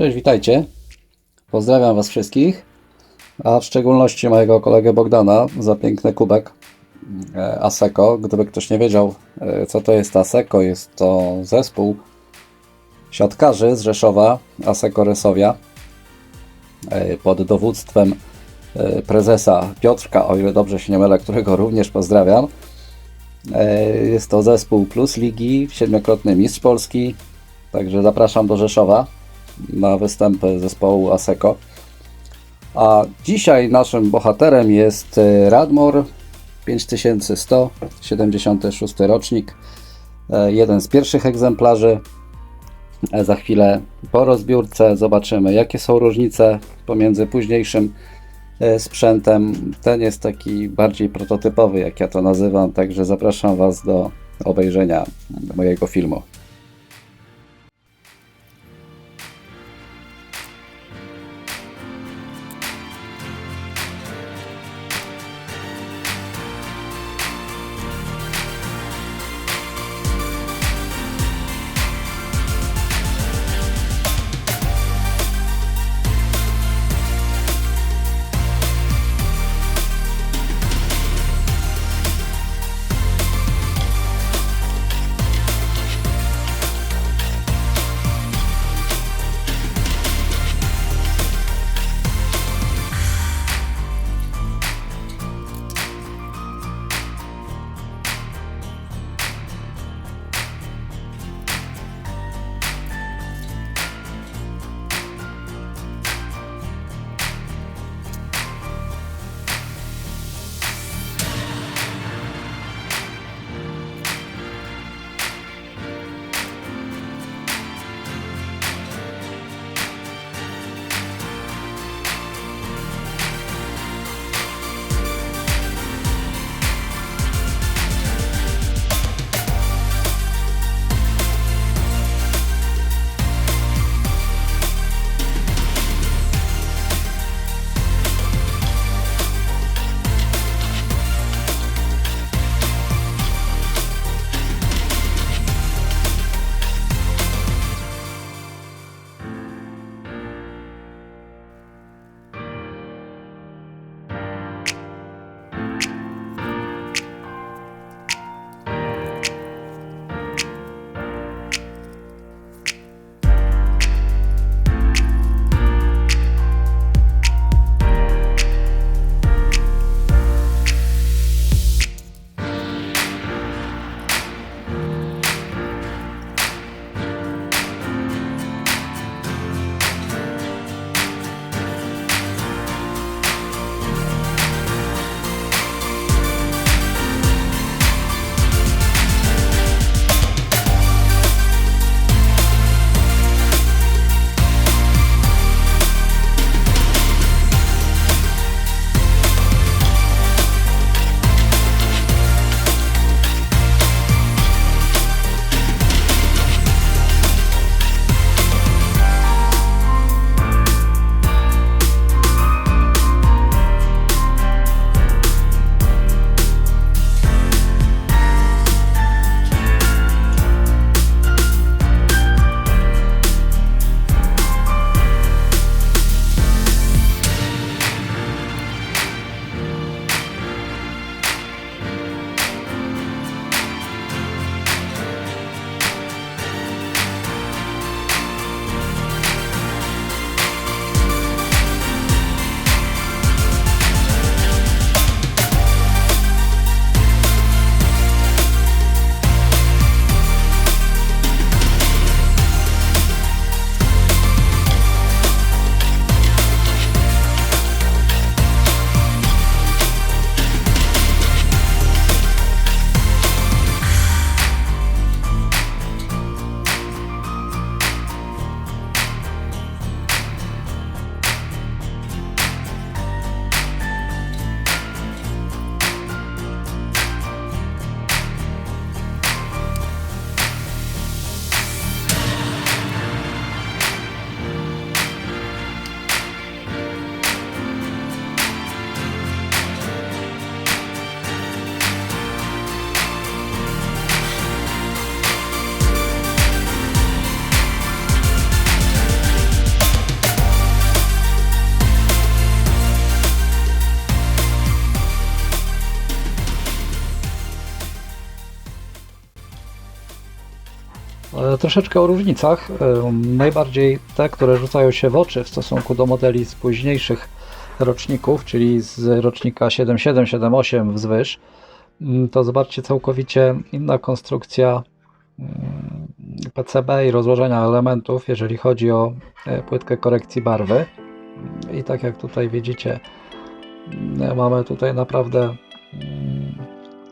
Cześć, witajcie. Pozdrawiam Was wszystkich, a w szczególności mojego kolegę Bogdana za piękny kubek e, Aseko. Gdyby ktoś nie wiedział, e, co to jest Aseko, jest to zespół siatkarzy z Rzeszowa, Aseko Resowia, e, pod dowództwem prezesa Piotrka, o ile dobrze się nie mylę, którego również pozdrawiam. Jest to zespół Plus Ligi, siedmiokrotny mistrz Polski, także zapraszam do Rzeszowa na występy zespołu Aseko. A dzisiaj naszym bohaterem jest e, Radmor 5100, 76 rocznik, e, jeden z pierwszych egzemplarzy. E, Za chwilę po rozbiórce zobaczymy, jakie są różnice pomiędzy późniejszym sprzętem. Ten jest taki bardziej prototypowy, jak ja to nazywam, także zapraszam Was do obejrzenia mojego filmu. Troszeczkę o różnicach. Ym, Najbardziej te, które rzucają się w oczy w stosunku do modeli z późniejszych roczników, czyli z rocznika 7778 wzwyż. Ym, To zobaczcie, całkowicie inna konstrukcja ym, PCB i rozłożenia elementów, jeżeli chodzi o e, płytkę korekcji barwy. I tak jak tutaj widzicie, mm, mamy tutaj naprawdę mm,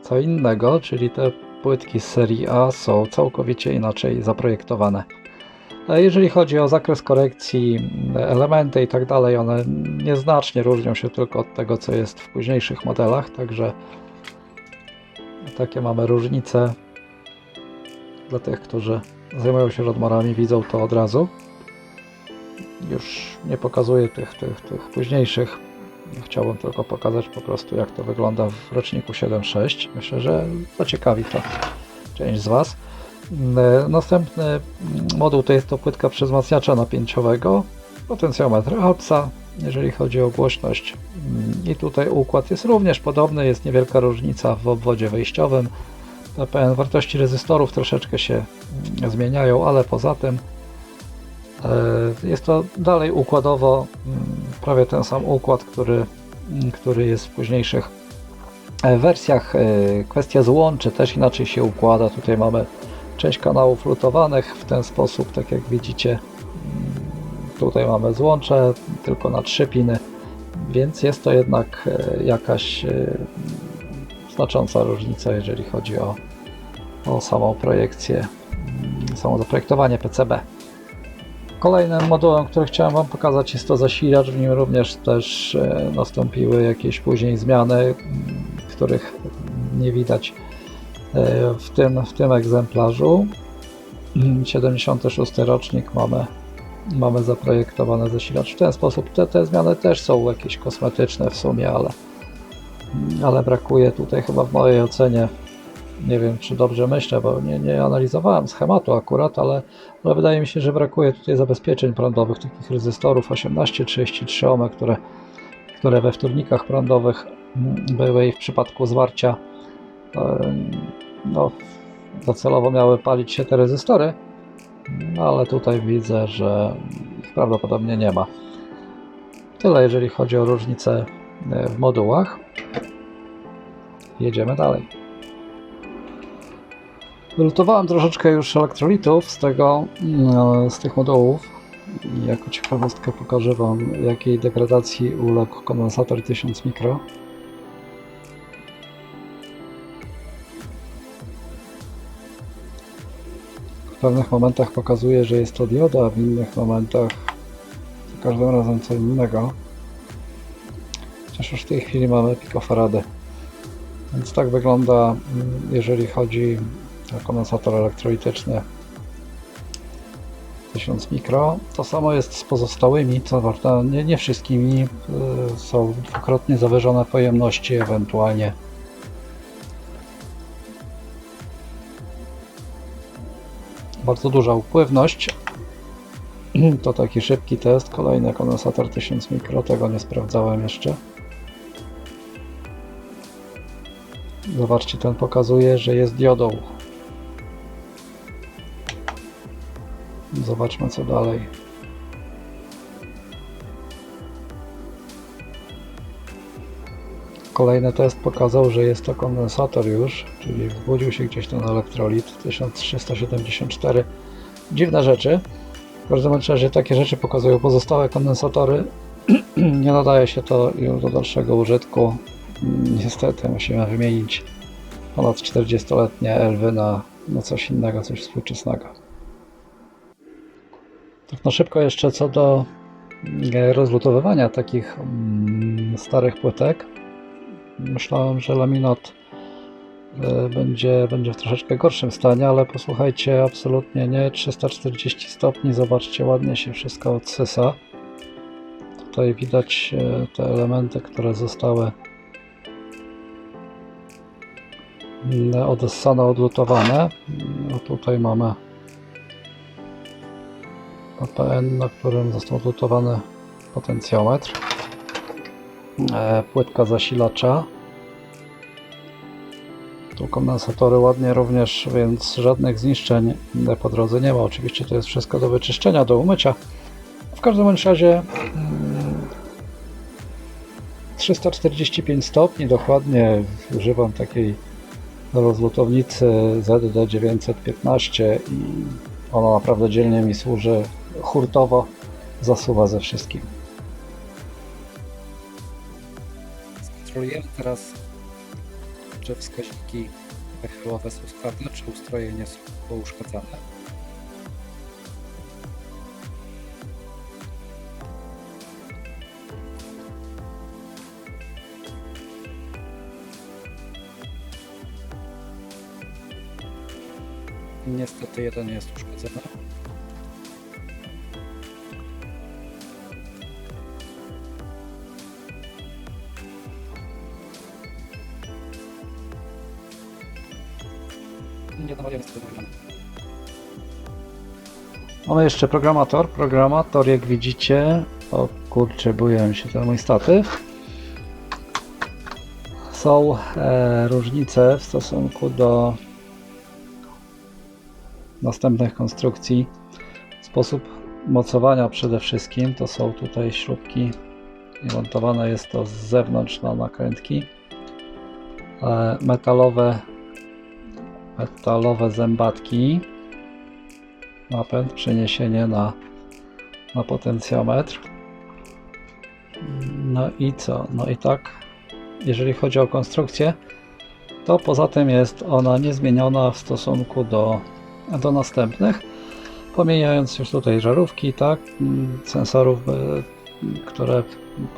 co innego, czyli te płytki z serii A są całkowicie inaczej zaprojektowane. Jeżeli chodzi o zakres korekcji, elementy i tak dalej, one nieznacznie różnią się tylko od tego, co jest w późniejszych modelach, także takie mamy różnice. Dla tych, którzy zajmują się rodmarami, widzą to od razu. Już nie pokazuję tych, tych, tych późniejszych. Chciałbym tylko pokazać po prostu, jak to wygląda w roczniku 7.6. Myślę, że zaciekawi to część z Was. Mm, Następny moduł to jest to płytka przezmacniacza napięciowego, potencjometr Alpsa, jeżeli chodzi o głośność. Mm, I tutaj układ jest również podobny, jest niewielka różnica w obwodzie wejściowym. Wartości rezystorów troszeczkę się mm, zmieniają, ale poza tym e, jest to dalej układowo mm, prawie ten sam układ, który, który jest w późniejszych e, wersjach. E, Kwestia złączy też inaczej się układa. Tutaj mamy część kanałów lutowanych w ten sposób, tak jak widzicie. Mm, Tutaj mamy złącze tylko na trzy piny, więc jest to jednak e, jakaś znacząca różnica, jeżeli chodzi o, o samą projekcję, mm, samo zaprojektowanie PCB. Kolejnym modułem, który chciałem Wam pokazać jest to zasilacz. W nim również też e, nastąpiły jakieś później zmiany, m, których nie widać e, w tym, w tym egzemplarzu. Mm, 76 rocznik mamy, mamy zaprojektowany zasilacz w ten sposób. Te, te zmiany też są jakieś kosmetyczne w sumie, ale, ale brakuje tutaj chyba w mojej ocenie nie wiem, czy dobrze myślę, bo nie, nie analizowałem schematu akurat, ale, ale wydaje mi się, że brakuje tutaj zabezpieczeń prądowych, takich rezystorów 1833 ohmy, które, które we wtórnikach prądowych mm, były i w przypadku zwarcia em, no, docelowo miały palić się te rezystory, no, ale tutaj widzę, że ich prawdopodobnie nie ma. Tyle jeżeli chodzi o różnice e, w modułach. Jedziemy dalej. Wylutowałem troszeczkę już elektrolitów z tego, no, z tych modułów. Jako ciekawostkę pokażę Wam, jakiej degradacji uległ kondensator 1000 mikro. W pewnych momentach pokazuje, że jest to dioda, w innych momentach za każdym razem co innego. Chociaż już w tej chwili mamy pikofaradę. Więc tak wygląda, mm, jeżeli chodzi kondensator elektrolityczny 1000 mikro. To samo jest z pozostałymi, co warto, nie, nie wszystkimi. y, Są dwukrotnie zawyżone pojemności, ewentualnie bardzo duża upływność. To taki szybki test. Kolejny kondensator 1000 mikro, tego nie sprawdzałem jeszcze. Zobaczcie, ten pokazuje, że jest diodą. Zobaczmy co dalej. Kolejny test pokazał, że jest to kondensator już, czyli wbudził się gdzieś ten elektrolit 1374. Dziwne rzeczy. W każdym razie takie rzeczy pokazują pozostałe kondensatory. Nie nadaje się to już do dalszego użytku. Niestety musimy wymienić ponad 40-letnie elwy na, na coś innego, coś współczesnego. Tak na szybko jeszcze co do e, rozlutowywania takich mm, starych płytek. Myślałem, że laminat e, będzie, będzie w troszeczkę gorszym stanie, ale posłuchajcie, absolutnie nie. 340 stopni, zobaczcie, ładnie się wszystko odsysa. Tutaj widać e, te elementy, które zostały mm, odessane, odlutowane. No tutaj mamy Na którym został dotowany potencjometr, e, płytka zasilacza, tu kondensatory ładnie również, więc żadnych zniszczeń po drodze nie ma. Oczywiście to jest wszystko do wyczyszczenia, do umycia. W każdym razie mm, 345 stopni dokładnie używam takiej rozlutownicy ZD915 i ona naprawdę dzielnie mi służy hurtowo zasuwa ze wszystkim. Skontrolujemy teraz, czy wskaźniki pechyłowe są sprawne, czy ustrojenie są pouszkadzane. Niestety jeden jest uszkodzony. Mamy jeszcze programator. Programator, jak widzicie, o kurczę, buję się ten mój statyw. Są e, różnice w stosunku do następnych konstrukcji. Sposób mocowania przede wszystkim to są tutaj śrubki i montowane jest to z zewnątrz na nakrętki. E, Metalowe, metalowe zębatki. Napęd, przeniesienie na, na potencjometr. No i co? No i tak, jeżeli chodzi o konstrukcję, to poza tym jest ona niezmieniona w stosunku do do następnych, pomijając już tutaj żarówki, tak, sensorów, e, które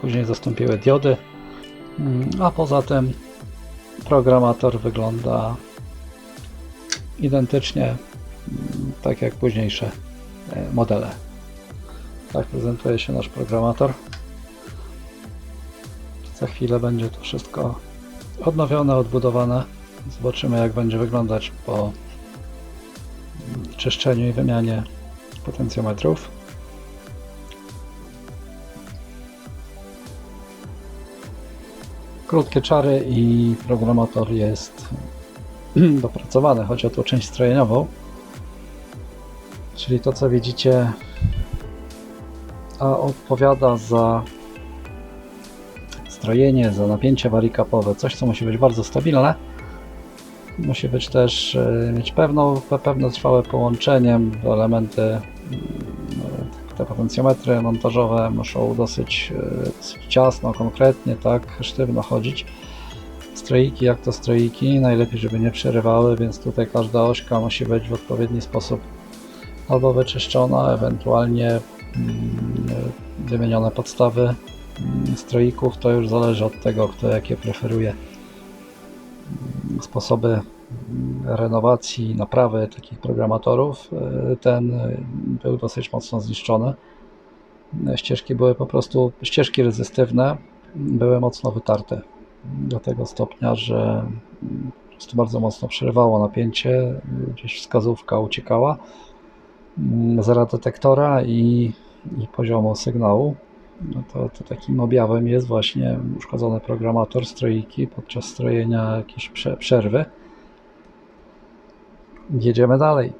później zastąpiły diody, Mm, a poza tym programator wygląda identycznie, tak jak późniejsze e, modele. Tak prezentuje się nasz programator. Za chwilę będzie to wszystko odnowione, odbudowane. Zobaczymy jak będzie wyglądać po czyszczeniu i wymianie potencjometrów. Krótkie czary i programator jest dopracowany. Chodzi o tą część strojeniową, czyli to co widzicie, a odpowiada za strojenie, za napięcie warikapowe, coś co musi być bardzo stabilne musi być też e, mieć pewną, pe- pewne trwałe połączenie, bo elementy, mm, te potencjometry montażowe muszą dosyć, e, dosyć ciasno, konkretnie, tak, sztywno chodzić. Stroiki, jak to stroiki, najlepiej, żeby nie przerywały, więc tutaj każda ośka musi być w odpowiedni sposób albo wyczyszczona, ewentualnie mm, wymienione podstawy mm, stroików, to już zależy od tego, kto jakie preferuje sposoby mm, renowacji, naprawy takich programatorów, e, ten e, był dosyć mocno zniszczony. Ścieżki były po prostu, ścieżki rezystywne były mocno wytarte do tego stopnia, że po bardzo mocno przerywało napięcie, gdzieś wskazówka uciekała mm, z radodetektora i, i poziomu sygnału. No to, to takim objawem jest właśnie uszkodzony programator stroiki podczas strojenia jakiejś prze, przerwy. Jedziemy dalej.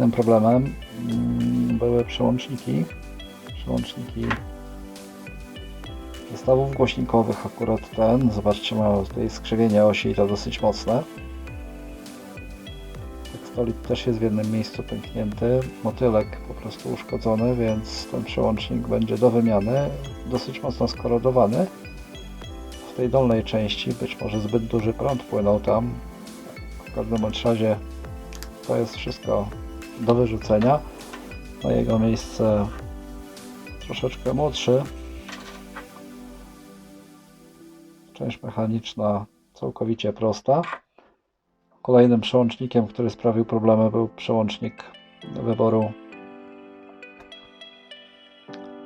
Kolejnym problemem mm, były przełączniki. Przełączniki zestawów głośnikowych, akurat ten. Zobaczcie, ma tutaj skrzywienie osi i to dosyć mocne. Tekstolit też jest w jednym miejscu pęknięty. Motylek po prostu uszkodzony, więc ten przełącznik będzie do wymiany. Dosyć mocno skorodowany. W tej dolnej części być może zbyt duży prąd płynął tam. W każdym razie to jest wszystko do wyrzucenia. Na jego miejsce troszeczkę młodszy. Część mechaniczna całkowicie prosta. Kolejnym przełącznikiem, który sprawił problemy, był przełącznik wyboru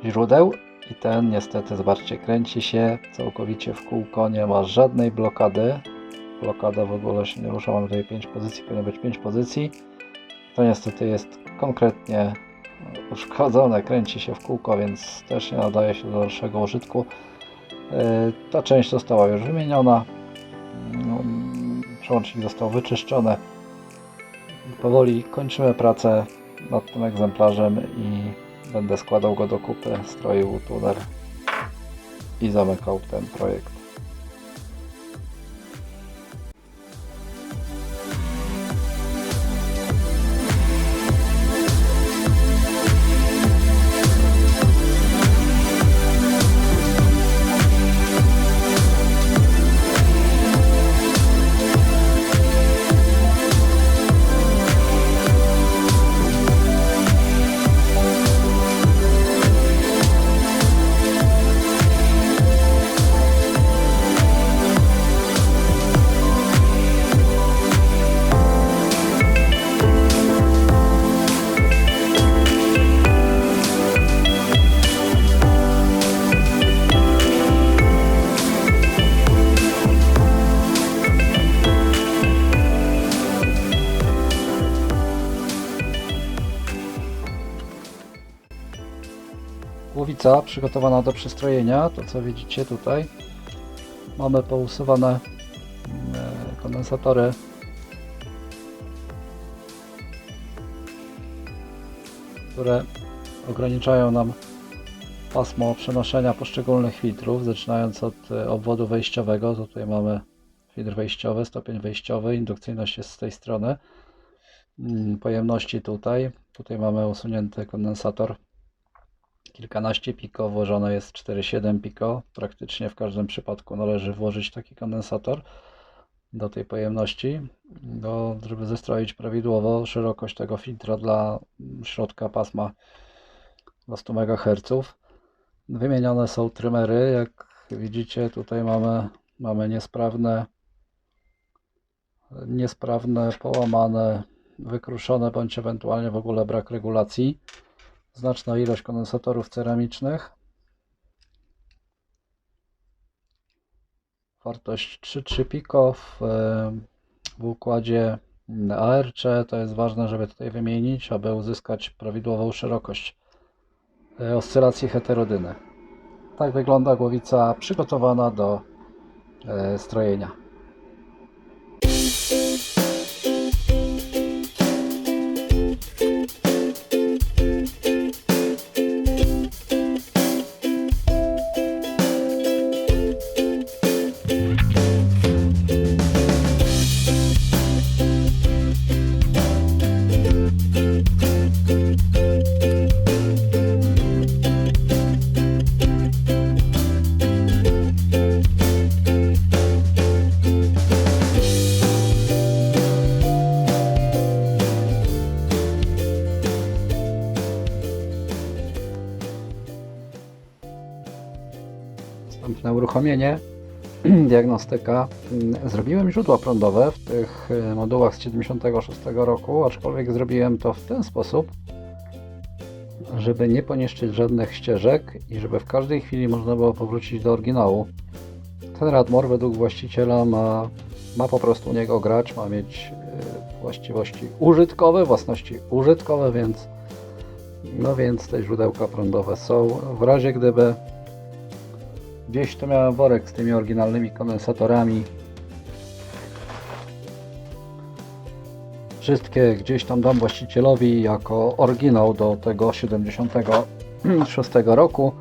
źródeł. I ten niestety, zobaczcie, kręci się całkowicie w kółko, nie ma żadnej blokady. Blokada w ogóle się nie rusza, mamy tutaj 5 pozycji, powinno być 5 pozycji. To niestety jest konkretnie uszkodzone, kręci się w kółko, więc też nie nadaje się do dalszego użytku. Yy, Ta część została już wymieniona. No, Przełącznik został wyczyszczony. Powoli kończymy pracę nad tym egzemplarzem i będę składał go do kupy, stroił tuner i zamykał ten projekt. Przygotowana do przystrojenia, to co widzicie tutaj. Mamy pousuwane e, kondensatory. które ograniczają nam pasmo przenoszenia poszczególnych filtrów, zaczynając od e, obwodu wejściowego. Tutaj mamy filtr wejściowy, stopień wejściowy, indukcyjność jest z tej strony. Mm, Pojemności tutaj. Tutaj mamy usunięty kondensator kilkanaście piko, włożone jest 4,7 piko. Praktycznie w każdym przypadku należy włożyć taki kondensator do tej pojemności, do, żeby zestroić prawidłowo szerokość tego filtra dla środka pasma 200 MHz. Wymienione są trymery, jak widzicie tutaj mamy, mamy niesprawne, niesprawne, połamane, wykruszone bądź ewentualnie w ogóle brak regulacji znaczna ilość kondensatorów ceramicznych. Wartość 3,3 piko w, w układzie ARC. To jest ważne, żeby tutaj wymienić, aby uzyskać prawidłową szerokość e, oscylacji heterodyny. Tak wygląda głowica przygotowana do e, strojenia. Uruchomienie, diagnostyka. Mm, Zrobiłem źródła prądowe w tych e, modułach z 76 roku, aczkolwiek zrobiłem to w ten sposób, żeby nie poniszczyć żadnych ścieżek i żeby w każdej chwili można było powrócić do oryginału. Ten Radmor według właściciela ma, ma po prostu u niego grać, ma mieć e, właściwości użytkowe, własności użytkowe, więc no więc te źródełka prądowe są. W razie gdyby Gdzieś tu miałem worek z tymi oryginalnymi kondensatorami. wszystkie gdzieś tam dam właścicielowi jako oryginał do tego 76 roku.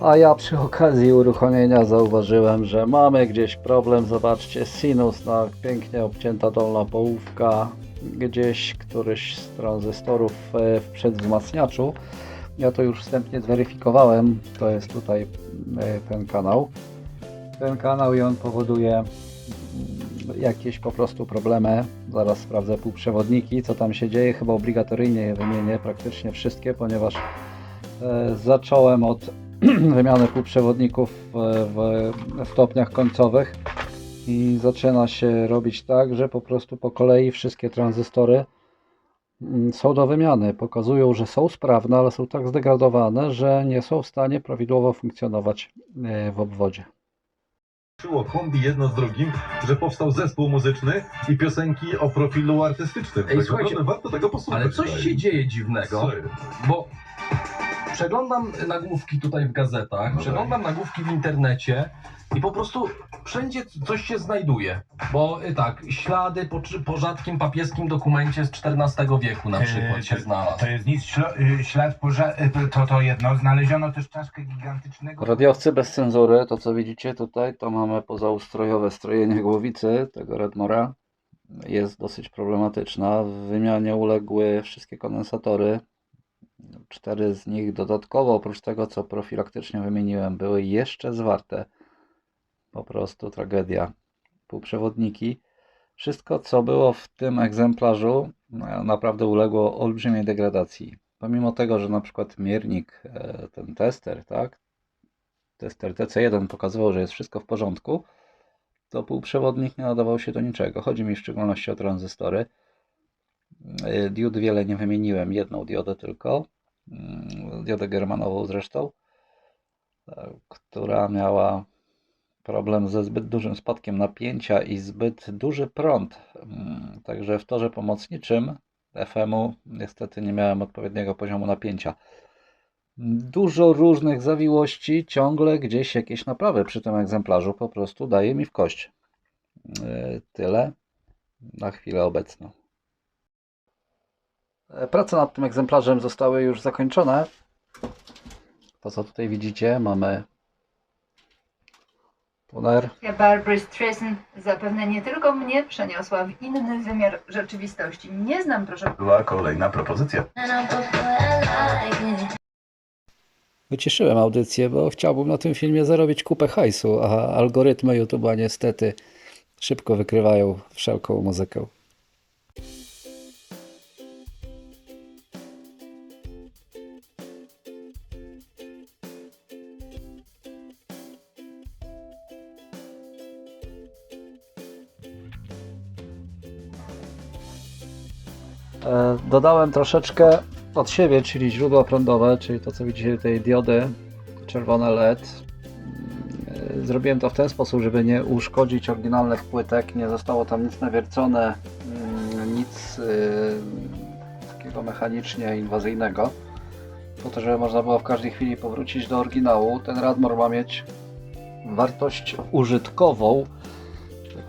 A ja przy okazji uruchomienia zauważyłem, że mamy gdzieś problem. Zobaczcie, sinus na pięknie obcięta dolna połówka, gdzieś któryś z tranzystorów e, w przedwzmacniaczu. Ja to już wstępnie zweryfikowałem. To jest tutaj ten kanał. Ten kanał i on powoduje mm, jakieś po prostu problemy. Zaraz sprawdzę półprzewodniki, co tam się dzieje. Chyba obligatoryjnie je wymienię, praktycznie wszystkie, ponieważ e, zacząłem od wymiany półprzewodników w, w stopniach końcowych i zaczyna się robić tak, że po prostu po kolei wszystkie tranzystory są do wymiany. Pokazują, że są sprawne, ale są tak zdegradowane, że nie są w stanie prawidłowo funkcjonować e, w obwodzie. Łączyło kombi jedno z drugim, że powstał zespół muzyczny i piosenki o profilu artystycznym. Ej, tak słuchajcie, naprawdę warto tego posłuchać. Ale coś się dzieje dziwnego, jest? bo przeglądam nagłówki tutaj w gazetach, No przeglądam nagłówki w internecie i po prostu wszędzie coś się znajduje. Bo y, tak, ślady po, po rzadkim papieskim dokumencie z XIV wieku na przykład się to- znalazł. To jest nic, ślo- y, ślad poża- y, to, to, to jedno. Znaleziono też czaszkę gigantycznego. Radiowcy bez cenzury, to co widzicie tutaj, to mamy pozaustrojowe strojenie głowicy tego Redmora. Jest dosyć problematyczna. W wymianie uległy wszystkie kondensatory. Cztery z nich dodatkowo, oprócz tego co profilaktycznie wymieniłem, były jeszcze zwarte. Po prostu tragedia. Półprzewodniki. Wszystko co było w tym egzemplarzu no, naprawdę uległo olbrzymiej degradacji. Pomimo tego, że na przykład miernik, e, ten tester, tak, tester TC1 pokazywał, że jest wszystko w porządku, to półprzewodnik nie nadawał się do niczego. Chodzi mi w szczególności o tranzystory. Yy, Diod wiele nie wymieniłem, jedną diodę tylko, mm, diodę germanową zresztą, e, która miała problem ze zbyt dużym spadkiem napięcia i zbyt duży prąd. Mm, Także w torze pomocniczym FM-u niestety nie miałem odpowiedniego poziomu napięcia dużo różnych zawiłości, ciągle gdzieś jakieś naprawy przy tym egzemplarzu po prostu daje mi w kość. Yy, Tyle na chwilę obecną. E, Prace nad tym egzemplarzem zostały już zakończone. To co tutaj widzicie, mamy tuner, Barbara Streisand zapewne nie tylko mnie przeniosła w inny wymiar rzeczywistości. Nie znam, proszę Była kolejna propozycja. Wyciszyłem audycję, bo chciałbym na tym filmie zarobić kupę hajsu, a algorytmy YouTube'a niestety szybko wykrywają wszelką muzykę. Dodałem troszeczkę od siebie, czyli źródła prądowe, czyli to co widzicie tutaj diody, czerwone LED. E, Zrobiłem to w ten sposób, żeby nie uszkodzić oryginalnych płytek, nie zostało tam nic nawiercone, mm, nic y, takiego mechanicznie inwazyjnego. Po to, żeby można było w każdej chwili powrócić do oryginału. Ten Radmor ma mieć wartość użytkową,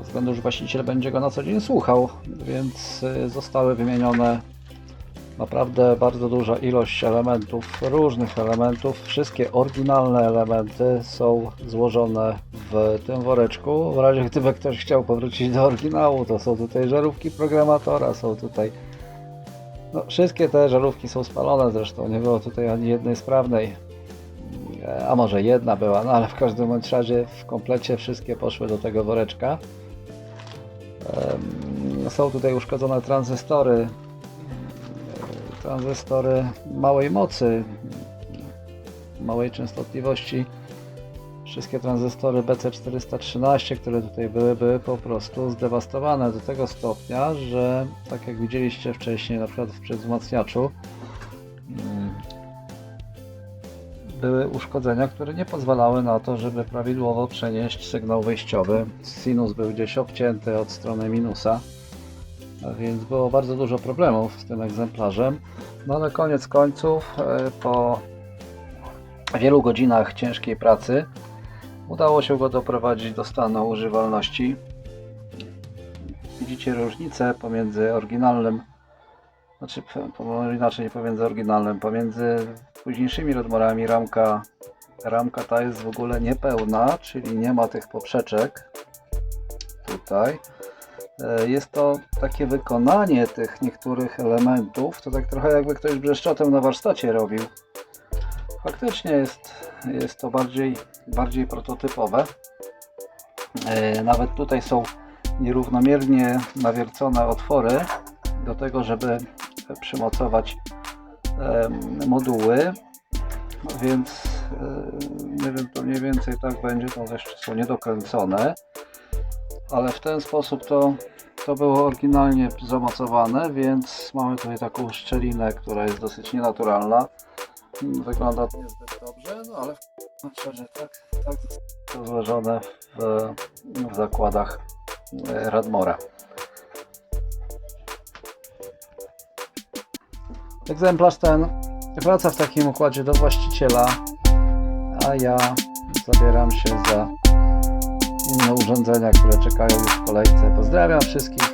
względu, że właściciel będzie go na co dzień słuchał, więc y, zostały wymienione naprawdę bardzo duża ilość elementów, różnych elementów. Wszystkie oryginalne elementy są złożone w tym woreczku. W razie gdyby ktoś chciał powrócić do oryginału, to są tutaj żarówki programatora, są tutaj. No, wszystkie te żarówki są spalone zresztą, nie było tutaj ani jednej sprawnej. A może jedna była, no ale w każdym razie w komplecie wszystkie poszły do tego woreczka. Są tutaj uszkodzone tranzystory, tranzystory małej mocy, małej częstotliwości. Wszystkie tranzystory BC413, które tutaj były, były po prostu zdewastowane do tego stopnia, że tak jak widzieliście wcześniej, na przykład w przedwzmacniaczu, mm, były uszkodzenia, które nie pozwalały na to, żeby prawidłowo przenieść sygnał wyjściowy. Sinus był gdzieś obcięty od strony minusa. Więc było bardzo dużo problemów z tym egzemplarzem. No ale koniec końców, e, po wielu godzinach ciężkiej pracy, udało się go doprowadzić do stanu używalności. widzicie różnicę pomiędzy oryginalnym, znaczy inaczej pomiędzy oryginalnym, pomiędzy późniejszymi Redmorami ramka, ramka ta jest w ogóle niepełna, czyli nie ma tych poprzeczek tutaj. E, Jest to takie wykonanie tych niektórych elementów, to tak trochę jakby ktoś brzeszczotem na warsztacie robił. Faktycznie jest, jest to bardziej, bardziej prototypowe. E, Nawet tutaj są nierównomiernie nawiercone otwory do tego, żeby przymocować moduły, więc nie wiem, to mniej więcej tak będzie, to jeszcze są niedokręcone, ale w ten sposób to, to było oryginalnie zamocowane, więc mamy tutaj taką szczelinę, która jest dosyć nienaturalna. Wygląda to niezbyt dobrze, no ale że tak, tak to złożone w, w zakładach e, Radmora. Egzemplarz ten wraca w takim układzie do właściciela, a ja zabieram się za inne urządzenia, które czekają już w kolejce. Pozdrawiam wszystkich,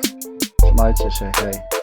trzymajcie się, hej.